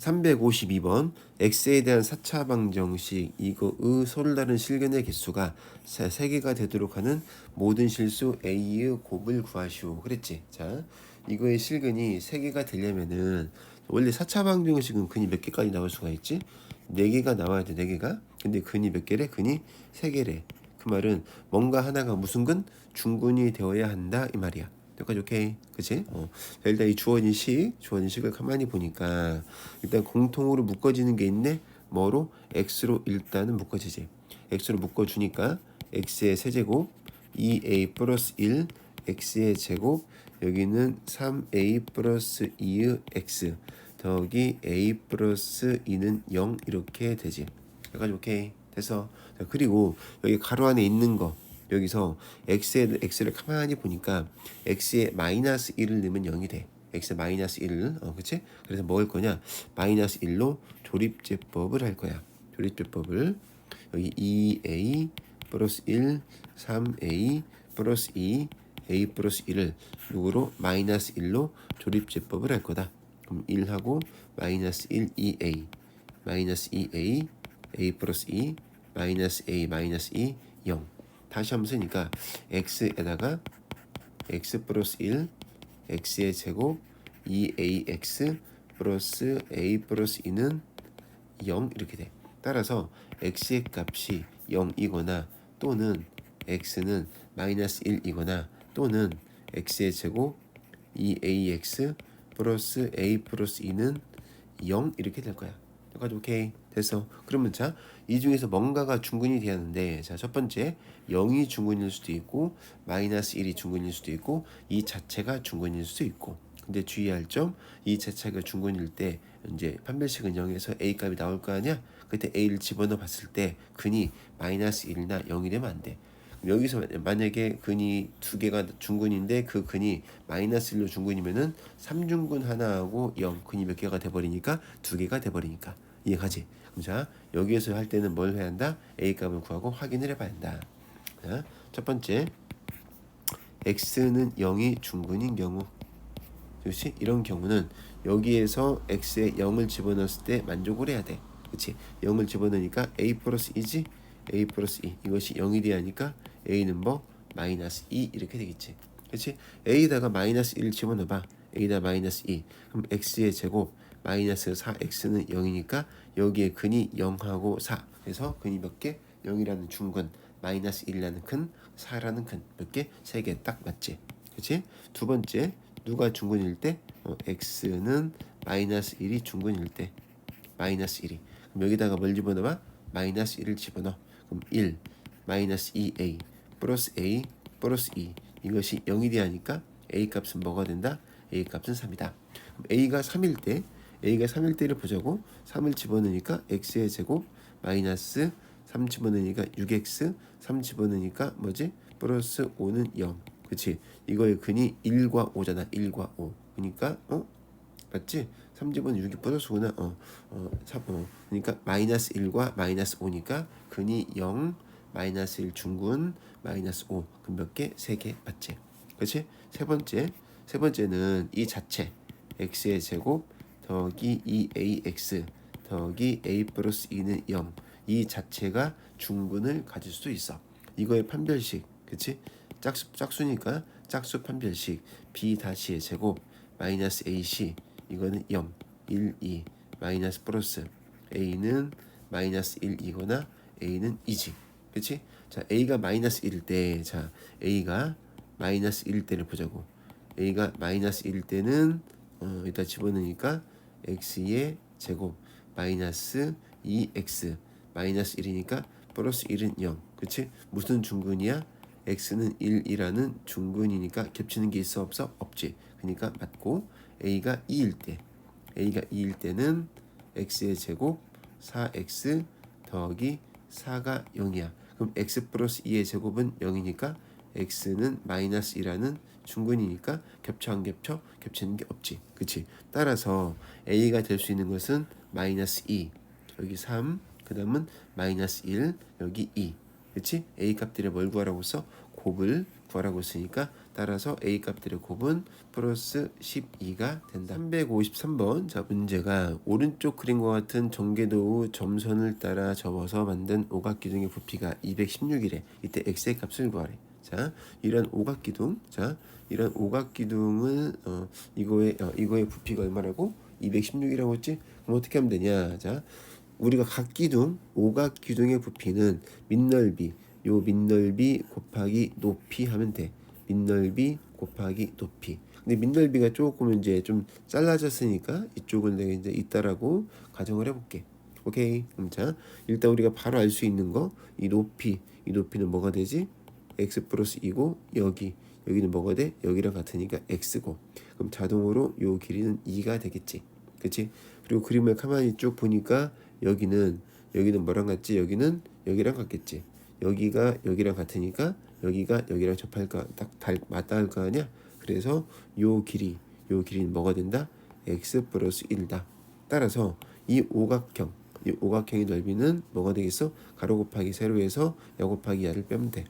352번 x에 대한 4차 방정식 이거의 서로 다른 실근의 개수가 3개가 되도록 하는 모든 실수 a의 곱을 구하시오. 그랬지? 자 이거의 실근이 3개가 되려면은 원래 4차 방정식은 근이 몇 개까지 나올 수가 있지? 4개가 나와야 돼 4개가? 근데 근이 몇 개래? 근이 3개래. 그 말은 뭔가 하나가 무슨 근? 중근이 되어야 한다 이 말이야 여기까지 오케이 그치? 어. 자, 일단 이 주어진식 주어진식을 가만히 보니까 일단 공통으로 묶어지는 게 있네 뭐로? x로 일단은 묶어지지 x로 묶어주니까 x의 세제곱 2a 플러스 1 x의 제곱 여기는 3a 플러스 2의 x 더하기 a 플러스 2는 0 이렇게 되지 여기까지 오케이 자, 그리고 여기 가로 안에 있는 거 여기서 x에 x를 가만히 보니까 x에 마이너스 1을 넣으면 0이 돼. x에 마이너스 1을 어 그치? 그래서 뭐할 거냐? 마이너스 1로 조립제법을 할 거야. 조립제법을 여기 2a 플러스 1 3a 플러스 2 a 플러스 1을 누구로 마이너스 1로 조립제법을 할 거다. 그럼 1하고 마이너스 1 2a 마이너스 2a a 플러스 2 마이너스 a 마이너스 2 0 다시 한번 쓰니까 x에다가 x 플러스 1 x의 제곱 2ax 플러스 a 플러스 2는 0 이렇게 돼. 따라서 x의 값이 0이거나 또는 x는 마이너스 1이거나 또는 x의 제곱 2ax 플러스 a 플러스 2는 0 이렇게 될 거야. 여기까지 오케이 됐어. 그러면 자 이 중에서 뭔가가 중근이 되었는데 자 첫 번째 0이 중근일 수도 있고 마이너스 1이 중근일 수도 있고 이 자체가 중근일 수도 있고 근데 주의할 점 이 자체가 중근일 때 이제 판별식은 0에서 a 값이 나올 거 아니야? 그때 a를 집어넣어 봤을 때 근이 마이너스 1이나 0이 되면 안 돼. 여기서 만약에 근이 두 개가 중근인데 그 근이 마이너스 1로 중근이면은 3중근 하나하고 0 근이 몇 개가 돼버리니까 두 개가 돼버리니까 이해가지? 자 여기에서 할 때는 뭘 해야 한다? a 값을 구하고 확인을 해봐야 한다. 자, 첫 번째 x는 0이 중근인 경우 그렇지? 이런 경우는 여기에서 x에 0을 집어넣었을 때 만족을 해야 돼. 그렇지? 0을 집어넣으니까 a 플러스 2지? a 플러스 2 이것이 0이 돼야 하니까 a는 뭐? 마이너스 2 이렇게 되겠지. 그렇지? a에다가 마이너스 1을 집어넣어봐. a다 마이너스 2 그럼 x의 제곱 마이너스 4x는 0이니까 여기에 근이 0하고 4 그래서 근이 몇 개? 0이라는 중근 마이너스 1이라는 근 4라는 근몇 개? 세개딱 맞지? 그렇지? 두 번째 누가 중근일 때? 어, x는 마이너스 1이 중근일 때 마이너스 1이 그럼 여기다가 뭘 집어넣어? 마이너스 1을 집어넣어 그럼 1 마이너스 2a 플러스 a 플러스 2 이것이 0이 돼야 하니까 a 값은 뭐가 된다? a 값은 3이다 그럼 a가 3일 때 a가 3일 때를 보자고 3을 집어넣으니까 x의 제곱 마이너스 3 집어넣으니까 6x 3 집어넣으니까 뭐지? 플러스 5는 0 그치 이거의 근이 1과 5잖아 1과 5 그러니까 어? 맞지? 3 집어넣으면 6이 플러스 5나 어, 어, 3, 어. 그러니까 마이너스 1과 마이너스 5니까 근이 0 마이너스 1 중근 마이너스 5 그럼 몇 개? 3개 맞지? 그치? 세 번째 세 번째는 이 자체 x의 제곱 더하기 2ax 더하기 a 플러스 2는 0. 이 자체가 중근을 가질 수도 있어. 이거의 판별식, 그치? 짝수, 짝수니까 짝수 판별식 b 다시의 제곱 마이너스 ac 이거는 0, 1, 2 마이너스 플러스 a는 마이너스 1이거나 a는 2지. 그치? 자, a가 마이너스 1일 때, 자, a가 마이너스 1일 때를 보자고. a가 마이너스 1일 때는 어, 일단 집어넣으니까 x의 제곱 마이너스 2x 마이너스 1이니까 플러스 1은 0 그치? 무슨 중근이야? x는 1이라는 중근이니까 겹치는 게 있어 없어? 없지 그러니까 맞고 a가 2일 때 a가 2일 때는 x의 제곱 4x 더하기 4가 0이야 그럼 x 플러스 2의 제곱은 0이니까 x는 마이너스 2라는 중근이니까 겹쳐 안 겹쳐 겹치는 게 없지. 그치? 따라서 a가 될 수 있는 것은 마이너스 2 여기 3 그 다음은 마이너스 1 여기 2 그치? A 값들의 뭘 구하라고 써? 곱을 구하라고 했으니까 따라서 a 값들의 곱은 플러스 12가 된다. 353번. 자 문제가 오른쪽 그림과 같은 전개도우 점선을 따라 접어서 만든 오각기둥의 부피가 216이래. 이때 x의 값을 구하래. 자 이런 오각기둥 자 이런 오각기둥은 어, 이거의 어, 이거의 부피가 얼마라고? 216이라고 했지? 그럼 어떻게 하면 되냐? 자 우리가 각 기둥 오각 기둥의 부피는 밑넓이 요 밑넓이 곱하기 높이 하면 돼. 밑넓이 곱하기 높이. 근데 밑넓이가 조금 이제 좀 잘라졌으니까 이쪽을 내가 이제 있다라고 가정을 해볼게. 오케이. 그럼 자 일단 우리가 바로 알 수 있는 거 이 높이 이 높이는 뭐가 되지? X 플러스 2고 여기 여기는 뭐가 돼? 여기랑 같으니까 x고 그럼 자동으로 요 길이는 2가 되겠지. 그치? 그리고 그림을 가만히 쭉 보니까 여기는 여기는 뭐랑 같지? 여기는 여기랑 같겠지. 여기가 여기랑 같으니까 여기가 여기랑 접할 거딱 맞다 할 거 아니야? 그래서 요 길이 요 길이는 뭐가 된다? x 플러스 1다. 따라서 이 오각형 이 오각형의 넓이는 뭐가 되겠어? 가로 곱하기 세로에서 야 곱하기 야를 빼면 돼.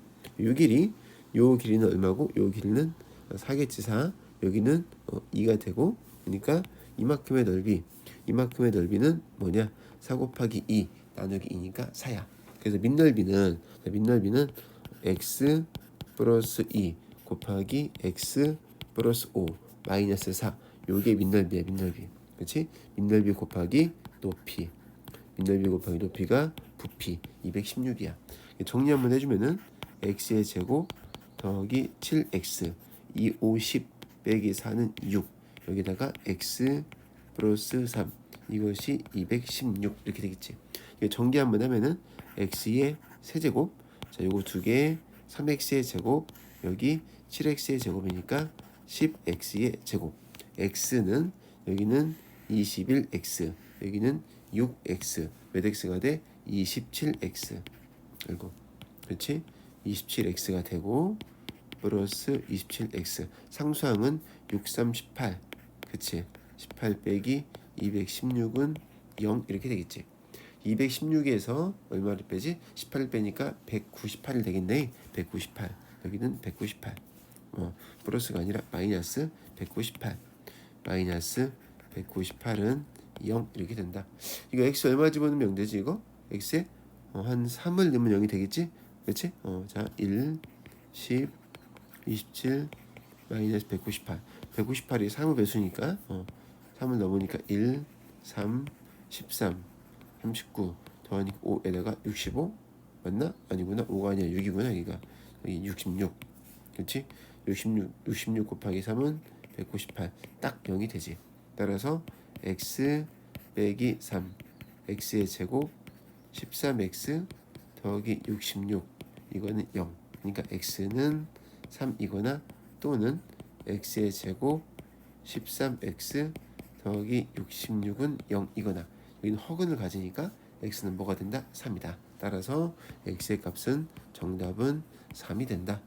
요 길이 요 길이는 얼마고? 요 길이는 4겠지 4. 여기는 어, 2가 되고 그러니까 이만큼의 넓이 이만큼의 넓이는 뭐냐? 4 곱하기 2 나누기 2니까 4야. 그래서 밑넓이는 밑넓이는 x 플러스 2 곱하기 x 플러스 5 마이너스 4 요게 밑넓이야 밑넓이 그렇지? 밑넓이 곱하기 높이 밑넓이 곱하기 높이가 부피 216이야 정리 한번 해주면은 x의 제곱 더하기 7x 이 50 빼기 4는 6 여기다가 x 플러스 3 이것이 216 이렇게 되겠지. 정리 한번 하면은 x의 세제곱. 자 요거 두 개. 3x의 제곱. 여기 7x의 제곱이니까 10x의 제곱. X는 여기는 21x 여기는 6x 몇 x가 돼? 27x 알고. 그렇지? 27x가 되고 플러스 27x 상수항은 6, 3, 18 그치? 18 빼기 216은 0 이렇게 되겠지. 216에서 얼마를 빼지? 18을 빼니까 198이 되겠네. 198 여기는 198 어, 플러스가 아니라 마이너스 198 마이너스 198은 0 이렇게 된다. 이거 x 얼마 집어넣으면 0 되지 이거? x에? 어, 한 3을 넣으면 0이 되겠지? 그렇지? 어, 자 1, 10, 27 마이너스 198 198이 3의 배수니까 어, 3을 넣으니까 1, 3, 13 39 더하니까 5에다가 65 맞나? 아니구나? 5가 아니라 6이구나 여기가. 여기 66 그렇지? 66 66 곱하기 3은 198 딱 0이 되지. 따라서 x 빼기 3 x의 제곱 13x 더하기 66 이거는 0 그러니까 x는 3이거나 또는 x의 제곱 13x 더하기 66은 0이거나 여기는 허근을 가지니까 x는 뭐가 된다? 3이다. 따라서 x의 값은 정답은 3이 된다.